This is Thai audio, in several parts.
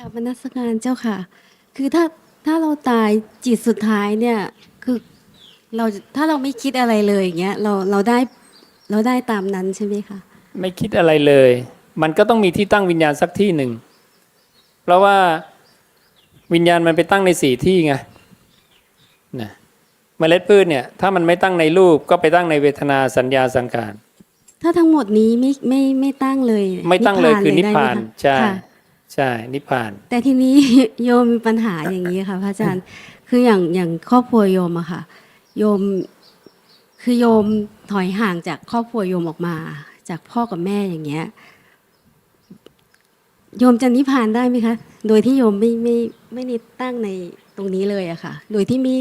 กับมนัสการเจ้าค่ะ คือถ้าถ้าเราตายจิตสุดท้ายเนี่ย คือเราถ้าเราไม่คิดอะไรเลยอย่างเงี้ยเราเราได้เราได้ตามนั้นใช่ไหมคะไม่คิดอะไรเลย มันก็ต้องมีที่ตั้งวิญญาณสักที่หนึ่ง เพราะว่าวิญญาณมันไปตั้งในสี่ที่ไงนะเมล็ดพืชเนี่ย ถ้ามันไม่ตั้งในรูปก็ไปตั้งในเวทนาสัญญาสังขาร ถ้าทั้งหมดนี้ไม่ไม่ไม่ตั้งเลย ไม่ตั้งเลยคือนิพพานได้ไหมคะใช่ค่ะ ใช่นิพพาน แต่ทีนี้โยมมีปัญหาอย่างนี้ค่ะพระอาจารย์คืออย่างอย่างครอบครัวโยมอะค่ะ โยมคือโยมถอยห่างจากครอบครัวโยมออกมา จากพ่อกับแม่อย่างเงี้ยโยมจะนิพพานได้ไหมคะ โดยที่โยมไม่ไม่ไม่ได้ตั้งในตรงนี้เลยอะค่ะ โดยที่ไม่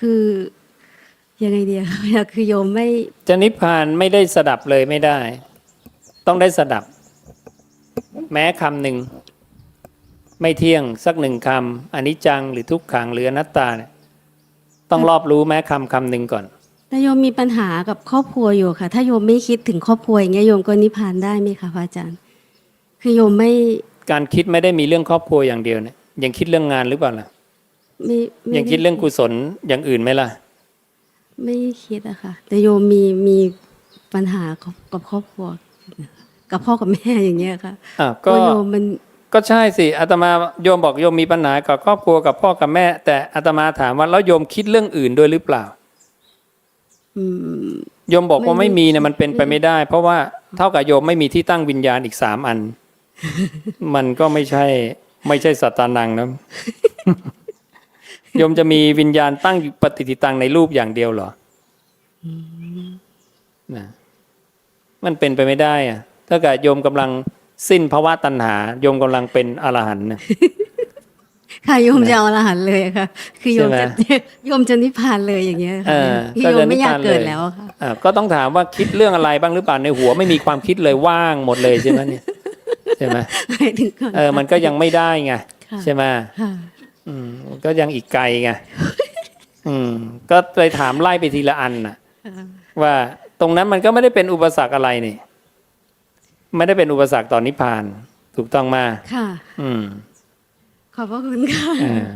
คือยังไงเดียคือโยมไม่จะนิพพานไม่ได้สดับเลยไม่ได้ ต้องได้สดับ แม้คำหนึ่ง ไม่เที่ยงสักหนึ่งคำอนิจจังหรือทุกขังหรืออนัตตาเนี่ยต้องรอบรู้แม้คำคำหนึ่งก่อนแต่โยมมีปัญหากับครอบครัวอยู่ค่ะ ถ้าโยมไม่คิดถึงครอบครัวอย่างเงี้ยโยมก็นิพพานได้ไหมคะพระอาจารย์ คือโยมไม่การคิดไม่ได้มีเรื่องครอบครัวอย่างเดียวเนี่ยยังคิดเรื่องงานหรือเปล่าล่ะไม่ไม่ยังคิดเรื่องกุศลอย่างอื่นไหมล่ะ ไม่คิดอะค่ะ แต่โยมมีมีปัญหากับกับครอบครัว กับพ่อกับแม่อย่างเงี้ยค่ะอะก็ว่าโยมมันก็ใช่สิอาตมาโยมบอกโยมมีปัญหากับครอบครัวกับพ่อกับแม่ แต่อาตมาถามว่าแล้วโยมคิดเรื่องอื่นด้วยหรือเปล่า อืม โยมบอกว่าไม่ไม่มีเนี่ยมันเป็นไปไม่ได้ เพราะว่าเท่ากับโยมไม่มีที่ตั้งวิญญาณอีกสามอัน มันก็ไม่ใช่ ไม่ใช่สัตตานังนะ โยมจะมีวิญญาณตั้งอยู่ปฏิทิตังในรูปอย่างเดียวเหรออนะมันเป็นไปไม่ได้อะ ถ้าเกิดโยมกำลังสิ้นภาวะตัณหา โยมกำลังเป็นอรหันต์นะค่ะโยมจะเอาอรหันต์เลยอะค่ะ คือโยมใช่จะไหมโยมจะนิพพานเลยอย่างเงี้ยเอค่ะอคือก็โยจะมไม่อยากนิพพานเกิดเลยแล้วอะค่ะอ่าก็ต้องถามว่าคิดเรื่องอะไรบ้างหรือเปล่าในหัวไม่มีความคิดเลยว่างหมดเลยใช่ไหมเนี่ยใช่ไหมหมายถึงก่อนเออมันก็ยังไม่ได้ไงค่ะใช่ไหมค่ะอืมก็ยังอีกไกลไงอืม ก็เลยถามไล่ไปทีละอันน่ะ ว่าตรงนั้นมันก็ไม่ได้เป็นอุปสรรคอะไรนี่ ไม่ได้เป็นอุปสรรคต่อนนิพพาน ถูกต้องมาค่ะ อืม ขอบพระคุณค่ะ เออ